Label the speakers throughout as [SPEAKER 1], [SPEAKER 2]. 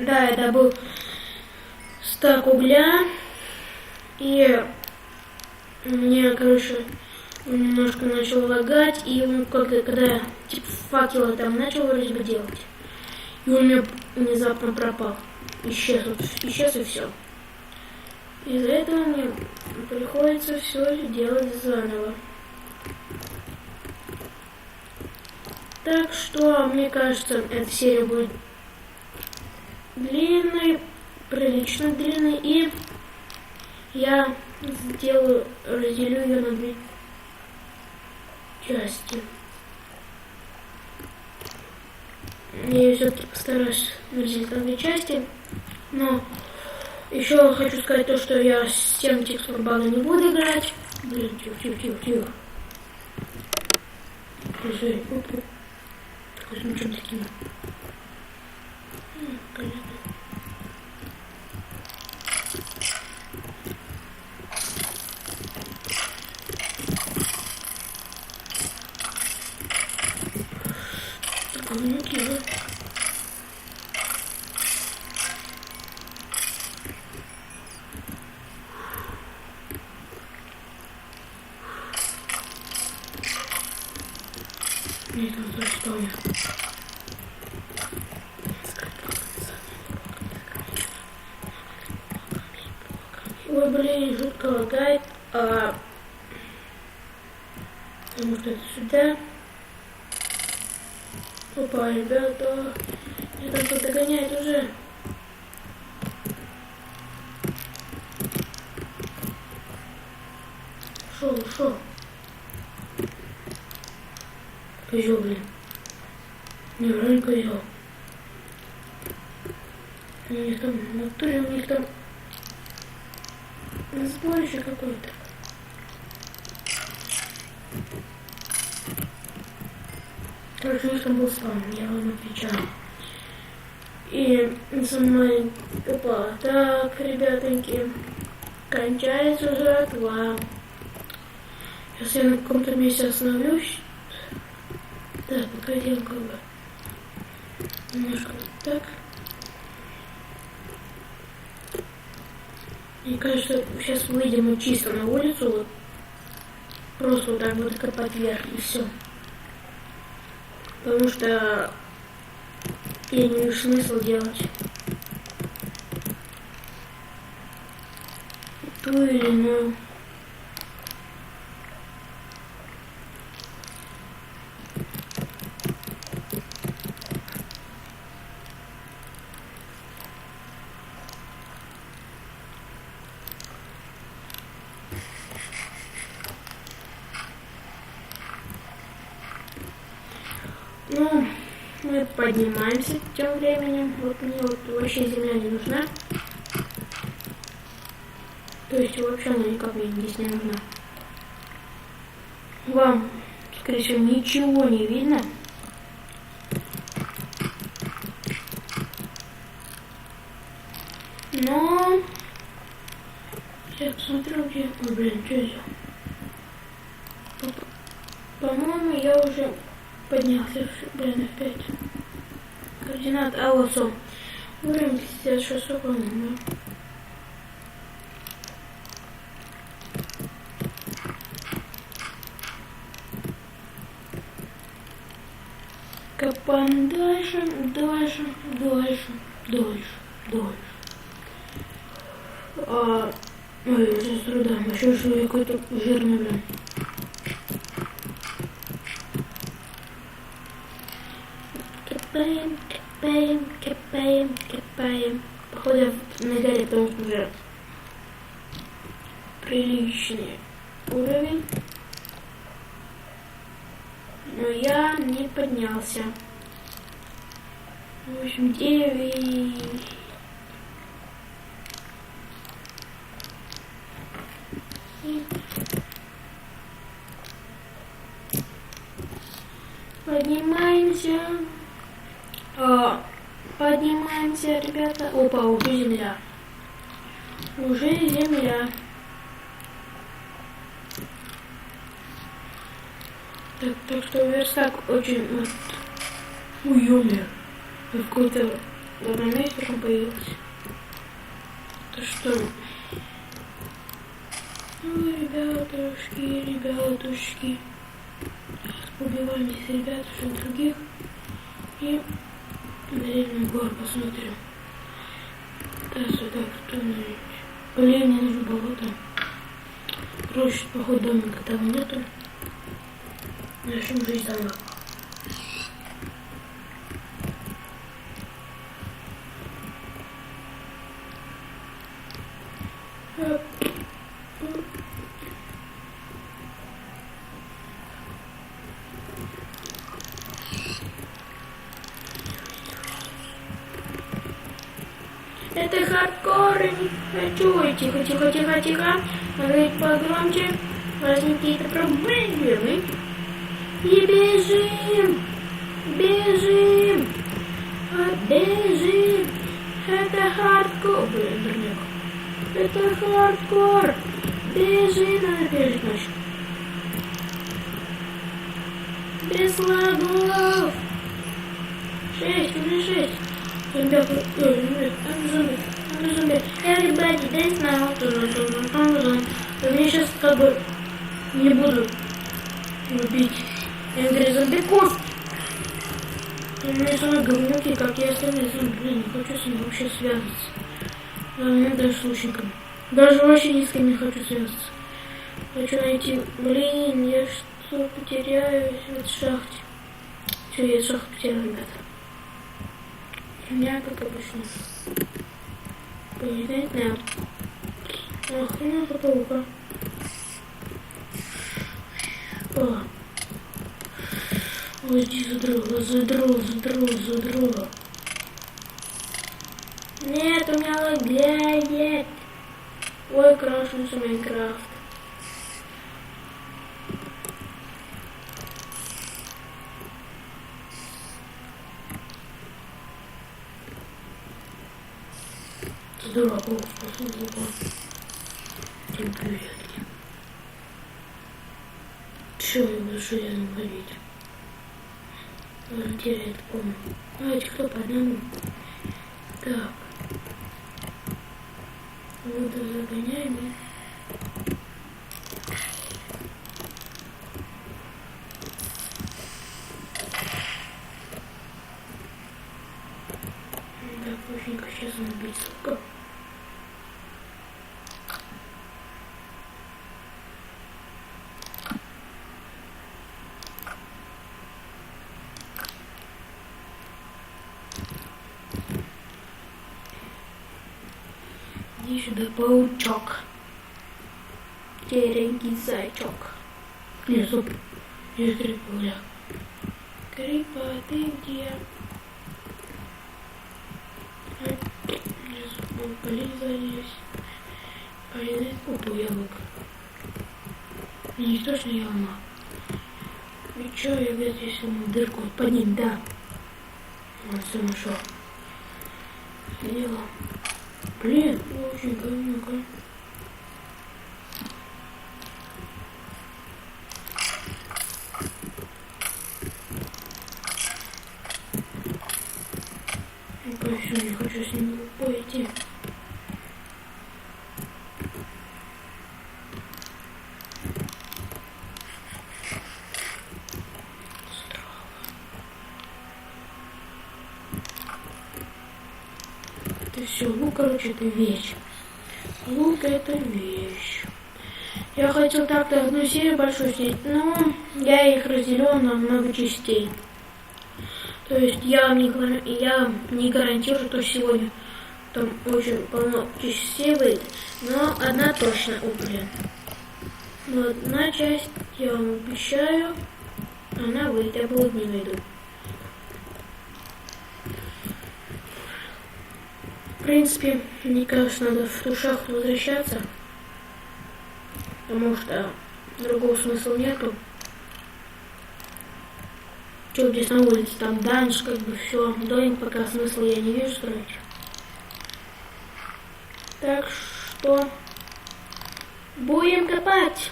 [SPEAKER 1] Да, это был стак угля. И мне, короче, немножко начал лагать. И он, когда, когда типа факела там начал вроде бы делать. И он мне внезапно пропал. Исчез, исчез и все. Из-за этого мне приходится все делать заново. Так что, мне кажется, эта серия будет длинной, прилично длинной, и я сделаю, разделю ее на две части. Я все-таки постараюсь разделить на две части, но еще хочу сказать то, что я с тем текстур бана не буду играть. Блин, тихо, тихо, тихо, тихо. Такой ну таким. Понятно. Так, ну тихо. Нет, ну за что я? Ой, блин, жутко лагает. А... Что это сюда. Опа, ребята. Меня там кто-то догоняет уже. Шо, шо? Козел, блин. Неужели козел? У них там, в натуре у них там сборище какое-то. Короче, у них там был спам, я вам отвечаю. И со мной опа, так, ребятоньки, кончается жратва. Сейчас я на каком-то месте остановлюсь. Да, как бы немножко так. Мне кажется, сейчас выйдем мы чисто на улицу, вот. Просто вот так вот копать вверх и все. Потому что я не вижу смысла делать. Ту или иную Ну, мы поднимаемся тем временем. Вот мне вот вообще земля не нужна. То есть вообще она никак мне здесь не нужна. Вам, скорее всего, ничего не видно. Но... Сейчас посмотрю, где... Ой, блин, что это? По-моему, я уже поднялся, блин, опять. Координат Алосом. Уровень 56, по-моему. Копаем дальше, дальше, дальше, дальше, дальше. А, ой, я сейчас трудом, еще что какой-то жирный, блин. Копаем, копаем, копаем, копаем. Походу я на горе, потому что уже приличный уровень. Но я не поднялся. В общем, девять. Поднимаемся. А, поднимаемся, ребята. Опа, уже земля. Уже земля. Так, так что верстак очень... вот, Ой, ёмер. Какой-то В одном месте он появился. Это что? Ну, ребятушки, ребятушки. Убиваем здесь ребятушек других. И на гор посмотрим. Да, сюда кто-нибудь. Блин, мне нужно болото. Короче, походу домика там нету. Начнем жить заново. Это хардкор, хочу. Тихо, тихо, тихо, тихо. Говорить погромче. Возьми какие-то проблемы. И бежим. Бежим. Бежим. Это хардкор. Блин, дурняк. Это хардкор. Бежи, надо бежать ночью. Без лагов. Шесть, уже шесть. Ребята, I'm зомби, Я сейчас как бы не буду убить Энгри зомбиков. У меня самые говнюки, как и остальные зомби. Блин, не хочу с ним вообще связываться. Ладно, даже с. Даже вообще ни с кем не хочу связаться. Хочу найти... Блин, я что потеряюсь в этой шахте. Все, я шахту потерял, ребята. У меня, как обычно. Поедать на... Охрена потолка. О. Ой, иди задрала, задрала, задрала, задрала. Нет, у меня лагает. Ой, крашнулся Майнкрафт. Дураков, послушал. Люблю я Чего железом ходить? Теперь я это помню. Давайте кто по одному. Так. Воду загоняем и... Так, быстренько сейчас он убить сука. Иди сюда, паучок. Серенький зайчок. Не, стоп. Я крипуля. Крипа, ты где? Полезались. Полезать купу яблок. Не точно яма. И чё, я где здесь ему дырку под ним, да. Вот все нашел. Дело. Блин, очень говнюка. Больше не хочу с ним пойти. Это все, это вещь. Лук это вещь. Я хотел так-то одну серию большую снять, но я их разделил на много частей. То есть я не, я не гарантирую, что сегодня там очень полно частей выйдет, но одна точно, блин. Но одна часть, я вам обещаю, она выйдет, я буду не найду. В принципе, мне кажется, надо в ту шахту возвращаться, потому что другого смысла нету. Что здесь на улице, там данж, как бы все, домик пока смысла я не вижу строить. Так что будем копать.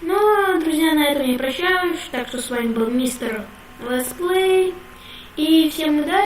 [SPEAKER 1] Ну, друзья, на этом я прощаюсь. Так что с вами был мистер Летсплей. И всем удачи.